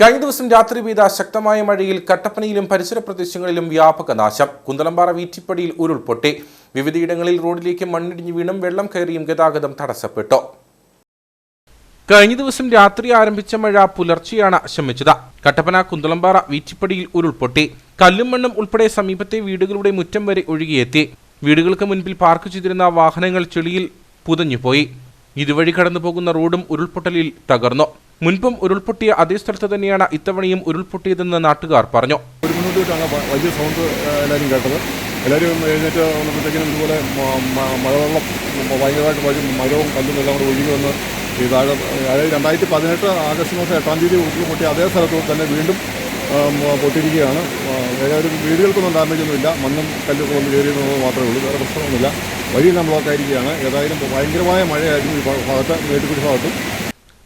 കഴിഞ്ഞ ദിവസം രാത്രി പെയ്ത ശക്തമായ മഴയിൽ കട്ടപ്പനയിലും പരിസര പ്രദേശങ്ങളിലും വ്യാപക നാശം. കുന്തളമ്പാറ വീറ്റിപ്പടിയിൽ ഉരുൾപൊട്ടി. വിവിധയിടങ്ങളിൽ റോഡിലേക്ക് മണ്ണിടിഞ്ഞ് വീണും വെള്ളം കയറിയും ഗതാഗതം തടസ്സപ്പെട്ടു. കഴിഞ്ഞ ദിവസം രാത്രി ആരംഭിച്ച മഴ പുലർച്ചെയാണ് ശമിച്ചത്. കട്ടപ്പന കുന്തളമ്പാറ വീറ്റിപ്പടിയിൽ ഉരുൾപൊട്ടി. കല്ലും മണ്ണും ഉൾപ്പെടെ സമീപത്തെ വീടുകളുടെ മുറ്റം വരെ ഒഴുകിയെത്തി. വീടുകൾക്ക് മുൻപിൽ പാർക്ക് ചെയ്തിരുന്ന വാഹനങ്ങൾ ചെളിയിൽ പുതഞ്ഞുപോയി. ഇതുവഴി കടന്നുപോകുന്ന റോഡും ഉരുൾപൊട്ടലിൽ തകർന്നു. മുൻപും ഉരുൾപൊട്ടിയ അതേ സ്ഥലത്ത് തന്നെയാണ് ഇത്തവണയും ഉരുൾപൊട്ടിയതെന്ന് നാട്ടുകാർ പറഞ്ഞു. ഒരു മിനിറ്റ് തൊട്ടാണ് വലിയ സൗണ്ട് എല്ലാവരും കേട്ടത്. എല്ലാവരും എഴുന്നേറ്റ് വന്നപ്പോഴത്തേക്കിനും ഇതുപോലെ മഴവെള്ളം ഭയങ്കരമായിട്ട് വരും. മരവും കല്ലും എല്ലാം കൂടെ ഒഴുകി വന്ന് ഈ താഴെ അതായത് രണ്ടായിരത്തി പതിനെട്ട് ആഗസ്റ്റ് മാസം എട്ടാം തീയതി ഉരുൾപൊട്ടിയ അതേ സ്ഥലത്ത് തന്നെ വീണ്ടും പൊട്ടിയിരിക്കുകയാണ്. ഏതായാലും വീടുകൾക്കൊന്നും ഡാമേജ് ഒന്നുമില്ല മണ്ണും കല്ലൊക്കെ വന്ന് കയറിയെന്നുള്ളത് മാത്രമേ ഉള്ളൂ. വേറെ പ്രശ്നമൊന്നുമില്ല. വഴി ബ്ലോക്ക് ആയിരിക്കുകയാണ്. ഏതായാലും ഭയങ്കരമായ മഴയായിരുന്നു ഈ ഭാഗത്ത് മേട്ടുകുടി ഭാഗത്തും.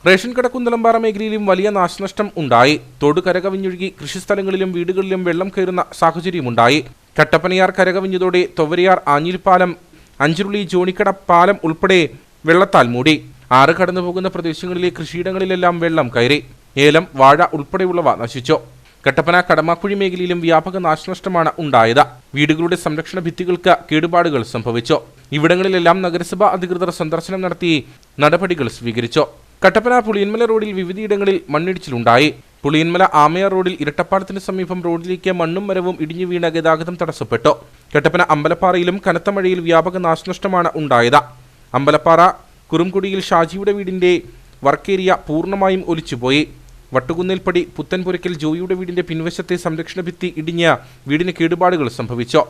റേഷൻ കട കുന്തളമ്പാറ മേഖലയിലും വലിയ നാശനഷ്ടം ഉണ്ടായി. തോട് കരകവിഞ്ഞൊഴുകി കൃഷിസ്ഥലങ്ങളിലും വീടുകളിലും വെള്ളം കയറുന്ന സാഹചര്യമുണ്ടായി. കട്ടപ്പനയാർ കരകവിഞ്ഞതോടെ തൊവരയാർ ആഞ്ഞിൽപ്പാലം അഞ്ചുരുളി ജോണിക്കട പാലം ഉൾപ്പെടെ വെള്ളത്താൽ മൂടി. ആറ് കടന്നുപോകുന്ന പ്രദേശങ്ങളിലെ കൃഷിയിടങ്ങളിലെല്ലാം വെള്ളം കയറി. ഏലം വാഴ ഉൾപ്പെടെയുള്ളവ നശിച്ചു. കട്ടപ്പന കടമാക്കുഴി മേഖലയിലും വ്യാപക നാശനഷ്ടമാണ് ഉണ്ടായത്. വീടുകളുടെ സംരക്ഷണ ഭിത്തികൾക്ക് കേടുപാടുകൾ സംഭവിച്ചു. ഇവിടങ്ങളിലെല്ലാം നഗരസഭാ അധികൃതർ സന്ദർശനം നടത്തി നടപടികൾ സ്വീകരിച്ചു. കട്ടപ്പന പുളിയന്മല റോഡിൽ വിവിധയിടങ്ങളിൽ മണ്ണിടിച്ചിലുണ്ടായി. പുളിയന്മല ആമയാർ റോഡിൽ ഇരട്ടപ്പാലത്തിന് സമീപം റോഡിലേക്ക് മണ്ണും മരവും ഇടിഞ്ഞു വീണ ഗതാഗതം തടസ്സപ്പെട്ടു. കട്ടപ്പന അമ്പലപ്പാറയിലും കനത്ത മഴയിൽ വ്യാപക നാശനഷ്ടമാണ് ഉണ്ടായത്. അമ്പലപ്പാറ കുറുംകുടിയിൽ ഷാജിയുടെ വീടിന്റെ വർക്കേരിയ പൂർണമായും ഒലിച്ചുപോയി. വട്ടുകുന്നേൽപ്പടി പുത്തൻപുരയ്ക്കൽ ജോയിയുടെ വീടിന്റെ പിൻവശത്തെ സംരക്ഷണ ഭിത്തി ഇടിഞ്ഞ് വീടിന് കേടുപാടുകൾ സംഭവിച്ചു.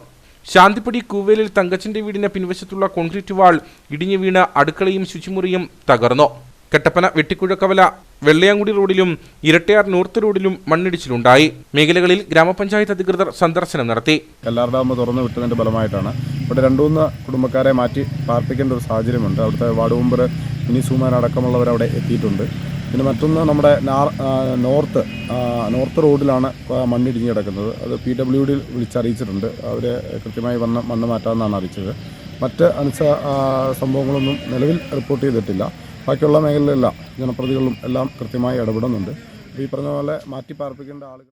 ശാന്തിപ്പടി കൂവേലിൽ തങ്കച്ചന്റെ വീടിന് പിൻവശത്തുള്ള കോൺക്രീറ്റ് വാൾ ഇടിഞ്ഞു വീണ് അടുക്കളയും ശുചിമുറിയും തകർന്നു. കട്ടപ്പന വെട്ടിക്കുഴക്കവല വെള്ളയാങ്കുടി റോഡിലും ഇരട്ടയാർ നോർത്ത് റോഡിലും മണ്ണിടിച്ചിലുണ്ടായി. മേഖലകളിൽ ഗ്രാമപഞ്ചായത്ത് അധികൃതർ സന്ദർശനം നടത്തി. കല്ലാർ ഡാം തുറന്നു വിട്ടതിന്റെ ഫലമായിട്ടാണ് ഇവിടെ രണ്ടു മൂന്ന് കുടുംബക്കാരെ മാറ്റി പാർപ്പിക്കേണ്ട ഒരു സാഹചര്യമുണ്ട്. അവിടുത്തെ വാർഡ് മെമ്പർ മിനി അടക്കമുള്ളവർ അവിടെ എത്തിയിട്ടുണ്ട്. പിന്നെ മറ്റൊന്ന് നമ്മുടെ നോർത്ത് നോർത്ത് റോഡിലാണ് മണ്ണിടിഞ്ഞ് കിടക്കുന്നത്. അത് പി ഡബ്ല്യു ഡി വിളിച്ചറിയിച്ചിട്ടുണ്ട്. അവർ കൃത്യമായി വന്ന് മണ്ണ് മാറ്റാമെന്നാണ് അറിയിച്ചത്. മറ്റ് അനുസ സംഭവങ്ങളൊന്നും നിലവിൽ റിപ്പോർട്ട് ചെയ്തിട്ടില്ല. ബാക്കിയുള്ള മേഖലയിലെല്ലാം ജനപ്രതികളും എല്ലാം കൃത്യമായി ഇടപെടുന്നുണ്ട്. ഈ പറഞ്ഞ പോലെ മാറ്റി പാർപ്പിക്കേണ്ട ആളുകൾ